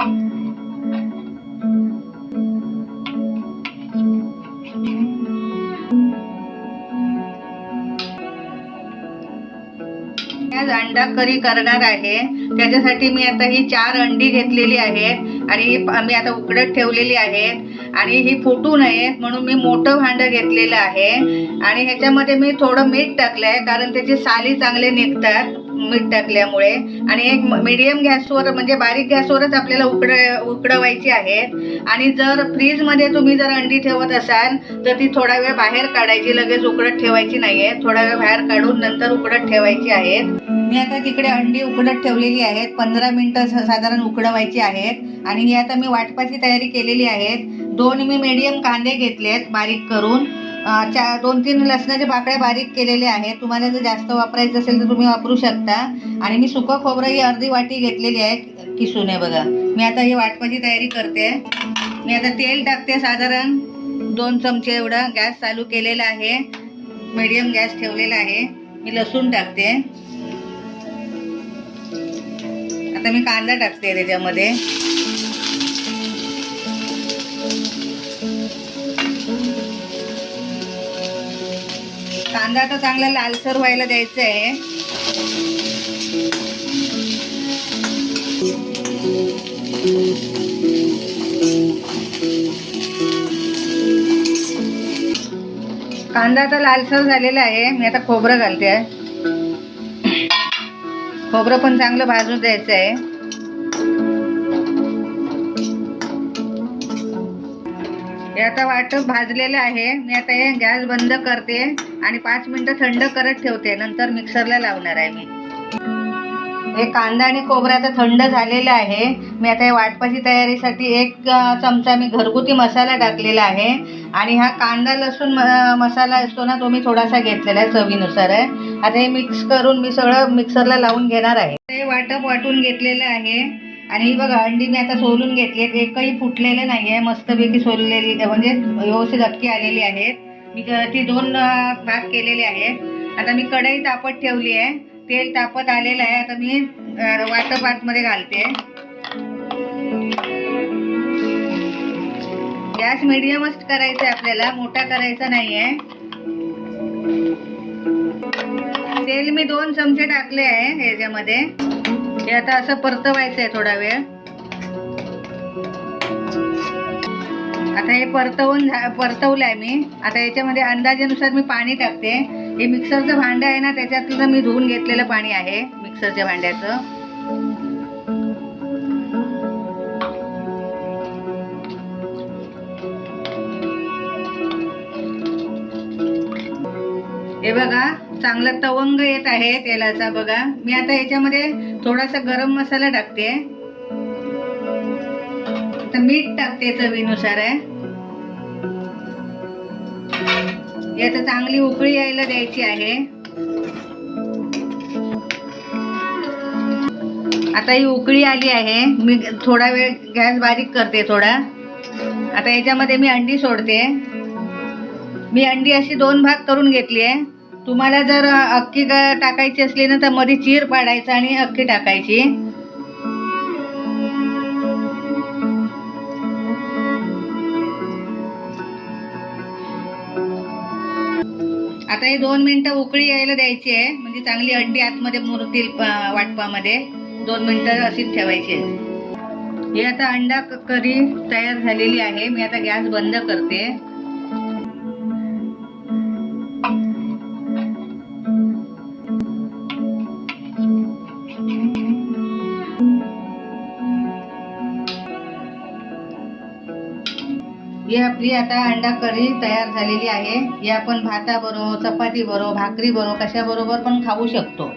आज अंडा करी करणार आहे. त्याच्यासाठी मी आता ही चार अंडी घेतलेली आहेत आणि मी आता उकडत ठेवलेली आहेत. आणि ही फुटू नये म्हणून मी मोठं भांडं घेतलेलं आहे. आणि ह्याच्यामध्ये मी थोडं मीठ टाकलं आहे कारण त्याचे साली चांगले निघतात मीठ टाकल्यामुळे. आणि एक मिडियम गॅसवर म्हणजे बारीक गॅसवरच आपल्याला उकड उकडवायची आहेत. आणि जर फ्रीजमध्ये तुम्ही जर अंडी ठेवत असाल तर ती थोडा वेळ बाहेर काढायची लगेच उकडत ठेवायची नाही आहे थोडा वेळ बाहेर काढून नंतर उकडत ठेवायची आहेत. मी आता तिकडे अंडी उकडत ठेवलेली आहेत. पंधरा मिनटं साधारण उकडवायची आहेत. आणि ही आता मी वाटपाची तयारी केलेली आहेत. दोन मी मीडियम कांदे घेतले आहेत बारीक करून. चार चा दोन तीन लसणाच्या पाकळ्या बारीक केलेल्या आहेत. तुम्हाला जर जास्त वापरायचं असेल तर तुम्ही वापरू शकता. आणि मी सुकं खोबरं ही अर्धी वाटी घेतलेली आहे किसून आहे बघा. मी आता ही वाटपाची तयारी करते. मी आता तेल टाकते साधारण दोन चमचे एवढं. गॅस चालू केलेला आहे. मीडियम गॅस ठेवलेला आहे. मी लसूण टाकते. आता मी कांदा टाकते त्याच्यामध्ये. कांदा आता चांगला लालसर व्हायला द्यायचा आहे कांदा आता लालसर झालेला आहे. मी आता खोबरं घालते. खोबरं पण चांगलं भाजून द्यायचं आहे हे आता वाटप भाजलेलं आहे. मी आता हे गॅस बंद करते आणि पाच मिनिटं थंड करत ठेवते. नंतर मिक्सरला लावणार आहे मी. हे कांदा आणि खोबरं आता थंड झालेलं आहे. मी आता या वाटपाची तयारीसाठी एक चमचा मी घरगुती मसाला टाकलेला आहे. आणि हा कांदा लसूण म- मसाला असतो ना तो मी थोडासा घेतलेला आहे चवीनुसार. आहे आता हे मिक्स करून मी सगळं मिक्सरला लावून घेणार आहे. हे वाटप वाटून घेतलेलं आहे. आणि बघा अंडी मी आता सोलून घेतली आहेत. एकही फुटलेलं नाही आहे मस्तपैकी सोललेली म्हणजे व्यवस्थित अक्की आलेली आहेत. मी ती दोन भाग केलेले आहेत. आता मी कढई तापत ठेवली आहे. तेल तापत आलेलं आहे. आता मी वाटप आतमध्ये घालते. गॅस मिडियमच करायचा आहे आपल्याला. मोठा करायचा नाही आहे तेल मी दोन चमचे टाकले आहे ह्याच्यामध्ये. हे आता असं परतवायचं आहे थोडा वेळ. आता हे परतवून झा- आहे मी. आता याच्यामध्ये अंदाजेनुसार मी पाणी टाकते. हे मिक्सरचं भांडं आहे ना त्याच्यातलं मी धुवून घेतलेलं पाणी आहे मिक्सरच्या भांड्याचं. हे बघा चांगला तवंग येत आहे तेलाचा बघा. मी आता याच्यामध्ये थोडासा गरम मसाला टाकते. आता मीठ टाकते चवीनुसार आहे हे चांगली उकळी यायला द्यायची आहे. आता ही उकळी आली आहे. मी थोडा वेळ गॅस बारीक करते थोडा. आता याच्यामध्ये मी अंडी सोडते. मी अंडी अशी दोन भाग करून घेतली आहे. तुम्हाला जर अक्की ग- टाकायची असली ना तर मध्ये चीर पाडायचं आणि अक्की टाकायची. आता हे दोन मिनिटं उकळी यायला द्यायची आहे. म्हणजे चांगली अंडी आतमध्ये मुरतील वाटपामध्ये. दोन मिनिटं अशीच ठेवायची आहे हे आता अंडा क- करी तयार झालेली आहे. मी आता गॅस बंद करते. ही आपली आता अंडा करी तयार झालेली आहे. ही आपण भाताबरोबर चपाती बरोबर भाकरी बरोबर कशाबरोबर पण खाऊ शकतो.